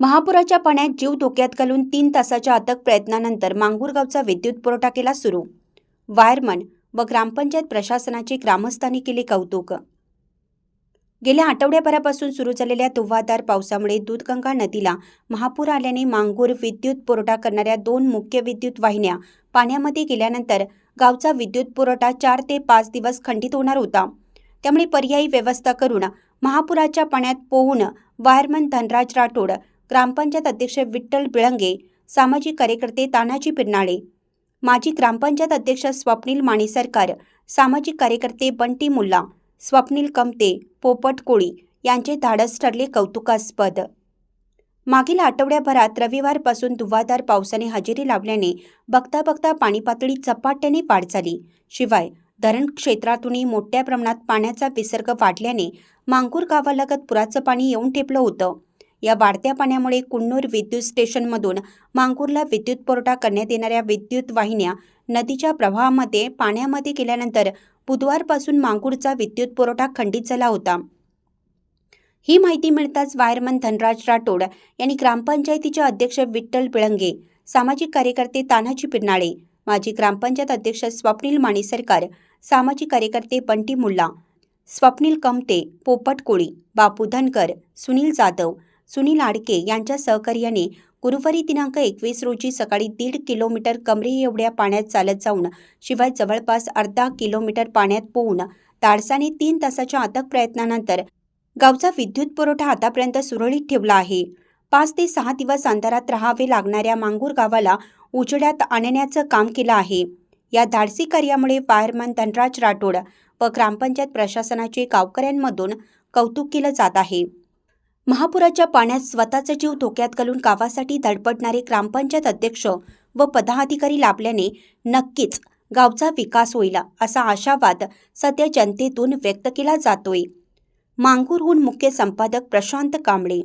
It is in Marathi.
महापुराच्या पाण्यात जीव धोक्यात घालून तीन तासाच्या अथक प्रयत्नानंतर मांगूरगावचा विद्युत पुरवठा केला सुरू. वायरमन व ग्रामपंचायत प्रशासनाचे ग्रामस्थांनी केले कौतुक. गेल्या आठवड्याभरापासून सुरू झालेल्या धुव्वाधार पावसामुळे दूधगंगा नदीला महापूर आल्याने मांगूर विद्युत पुरवठा करणाऱ्या दोन मुख्य विद्युत वाहिन्या पाण्यामध्ये गेल्यानंतर गावचा विद्युत पुरवठा चार ते पाच दिवस खंडित होणार होता. त्यामुळे पर्यायी व्यवस्था करून महापुराच्या पाण्यात पोहून वायरमन धनराज राठोड ग्रामपंचायत अध्यक्ष विठ्ठल बिळंगे सामाजिक कार्यकर्ते तानाजी पिरनाळे माजी ग्रामपंचायत अध्यक्ष स्वप्नील माणी सरकार सामाजिक कार्यकर्ते बंटी मुल्ला स्वप्नील कमते पोपट कोळी यांचे धाडस ठरले कौतुकास्पद. मागील आठवड्याभरात रविवारपासून धुवाधार पावसाने हजेरी लावल्याने बघता बघता पाणी पातळी झपाट्याने वाढ झाली. शिवाय धरण क्षेत्रातूनही मोठ्या प्रमाणात पाण्याचा विसर्ग वाढल्याने मांगूर गावालगत पुराचं पाणी येऊन ठेपलं होतं. या वाढत्या पाण्यामुळे कुन्नूर विद्युत स्टेशनमधून मांगूरला विद्युत पुरवठा करण्यात येणाऱ्या विद्युत वाहिन्या नदीच्या प्रवाहामध्ये पाण्यामध्ये गेल्यानंतर बुधवारपासून मांगूरचा विद्युत पुरवठा खंडित झाला होता. ही माहिती मिळताच वायरमन धनराज राठोड यांनी ग्रामपंचायतीचे अध्यक्ष विठ्ठल पिळंगे सामाजिक कार्यकर्ते तानाजी पिरनाळे माजी ग्रामपंचायत अध्यक्ष स्वप्नील माणी सरकार सामाजिक कार्यकर्ते बंटी मुल्ला स्वप्नील कमते पोपट कोळी बापू धनकर सुनील जाधव सुनील आडके यांच्या सहकार्याने गुरुवारी दिनांक एकवीस रोजी सकाळी दीड किलोमीटर कमरे एवढ्या पाण्यात चालत जाऊन शिवाय जवळपास अर्धा किलोमीटर पाण्यात पोहून धाडसाने तीन तासाच्या अथक प्रयत्नानंतर गावचा विद्युत पुरवठा आतापर्यंत सुरळीत ठेवला आहे. पाच ते सहा दिवस अंधारात राहावे लागणाऱ्या मांगूर गावाला उजेड्यात आणण्याचं काम केलं आहे. या धाडसी कार्यामुळे फायरमन धनराज राठोड व ग्रामपंचायत प्रशासनाचे गावकऱ्यांमधून कौतुक केलं जात आहे. महापुराच्या पाण्यात स्वतःचा जीव धोक्यात घालून गावासाठी धडपडणारे ग्रामपंचायत अध्यक्ष व पदाधिकारी लाभल्याने नक्कीच गावचा विकास होईल असा आशावाद सध्या जनतेतून व्यक्त केला जातोय. मांगूरहून मुख्य संपादक प्रशांत कांबळे